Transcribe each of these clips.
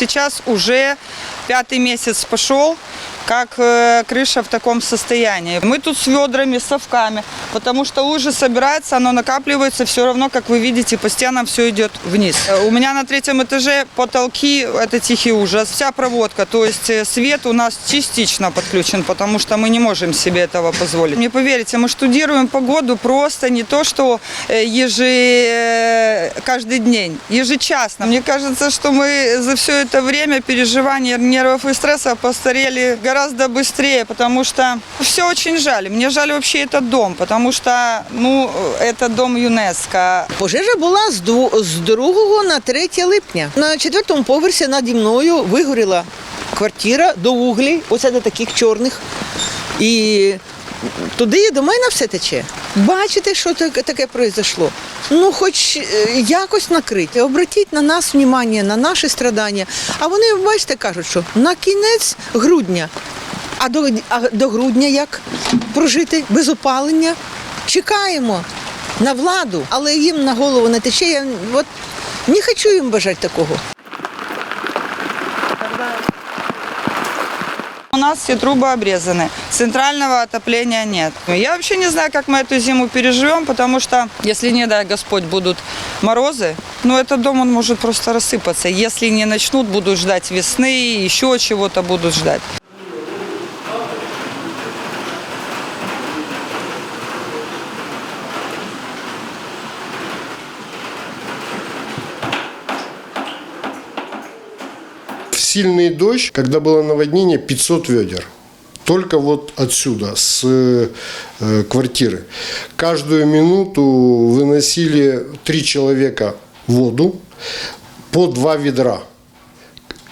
сейчас уже пятый месяц пошел, как э, крыша в таком состоянии. Мы тут с ведрами, с совками, потому что лужи собирается, оно накапливается, все равно, как вы видите, по стенам все идет вниз. Э, У меня на третьем этаже потолки, это тихий ужас, вся проводка, то есть э, свет у нас частично подключен, потому что мы не можем себе этого позволить. Не поверите, мы штудируем погоду просто не то, что э, каждый день, ежечасно. Мне кажется, что мы за все это время переживания нервов и стресса постарели быстрее, потому что все очень жаль. Мне жаль вообще этот дом, потому что, ну, это дом ЮНЕСКО. Пожежа була з, дву- з 2 на 3 липня. На четвертому поверсі наді мною вигоріла квартира до углі, оце до таких чорних. І туди до мене все тече. Бачите, що таке, произошло? Ну, хоч е, якось накрити. Обратіть на нас внимання, на наші страдання. А вони, бачите, кажуть, що на кінець грудня. А до, а до грудня як прожити без опалення? Чекаємо на владу, але їм на голову не тече. Я от не хочу їм бажати такого. Нас все трубы обрезаны, центрального отопления нет. Я вообще не знаю, как мы эту зиму переживем, потому что, если не дай Господь будут морозы, ну этот дом он может просто рассыпаться. Если не начнут, будут ждать весны, еще чего-то будут ждать. Сильный дождь, когда было наводнение, 500 ведер. Только вот отсюда, с э, квартиры. Каждую минуту выносили три человека воду по два ведра.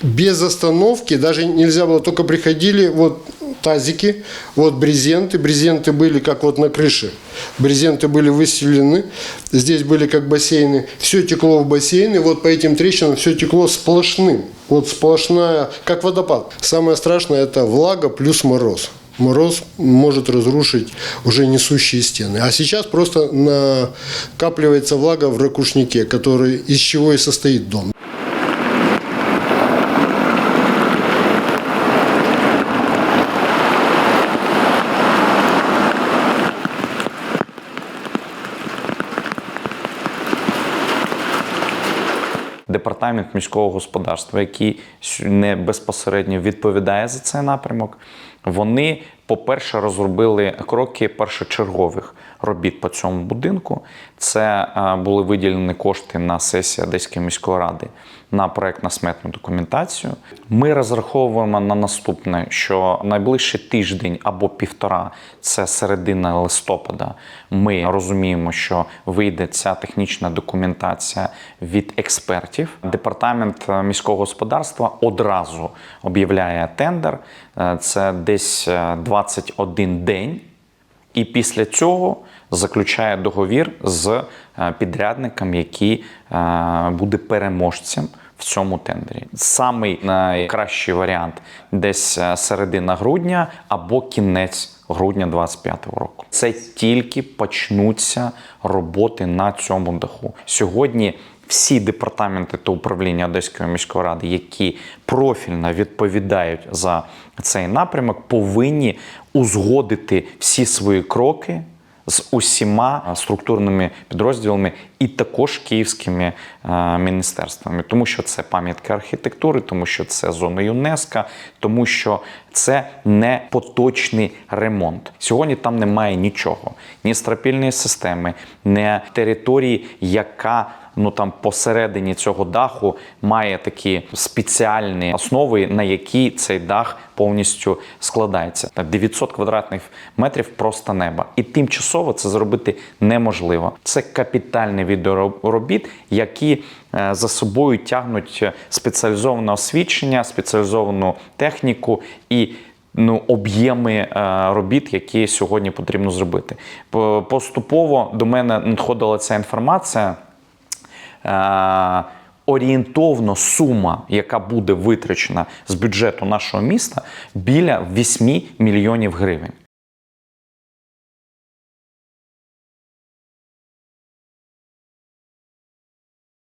Без остановки, даже нельзя было, только приходили вот тазики, вот брезенты. Брезенты были как вот на крыше. Брезенты были выстелены, здесь были как бассейны. Все текло в бассейны, вот по этим трещинам все текло сплошным. Вот сплошная, как водопад. Самое страшное это влага плюс мороз. Мороз может разрушить уже несущие стены. А сейчас просто накапливается влага в ракушнике, который, из чего и состоит дом. Департамент міського господарства, який не безпосередньо відповідає за цей напрямок, вони, по-перше, розробили кроки першочергових робіт по цьому будинку. Це е, були виділені кошти на сесії Одеської міської ради на проектно-сметну документацію. Ми розраховуємо на наступне, що найближчий тиждень або півтора це середина листопада. Ми розуміємо, що вийде ця технічна документація від експертів. Департамент е, міського господарства одразу об'являє тендер. Е, Це десь е, 21 день. І після цього заключає договір з е, підрядником, який е, буде переможцем в цьому тендері. Самий найкращий варіант десь е, середина грудня або кінець грудня 2025 року. Це тільки почнуться роботи на цьому даху. Сьогодні всі департаменти та управління Одеської міської ради, які профільно відповідають за цей напрямок, повинні узгодити всі свої кроки з усіма структурними підрозділами і також київськими е, міністерствами, тому що це пам'ятки архітектури, тому що це зона ЮНЕСКО, тому що це не поточний ремонт. Сьогодні там немає нічого, ні стропільної системи, ні території, яка ну там посередині цього даху має такі спеціальні основи, на які цей дах повністю складається. Так, 900 квадратних метрів просто неба. І тимчасово це зробити неможливо. Це капітальний вид робіт, які е, за собою тягнуть спеціалізоване освічення, спеціалізовану техніку і ну, об'єми е, робіт, які сьогодні потрібно зробити. Поступово до мене надходила ця інформація. Е, Орієнтовно сума, яка буде витрачена з бюджету нашого міста, біля 8 мільйонів гривень.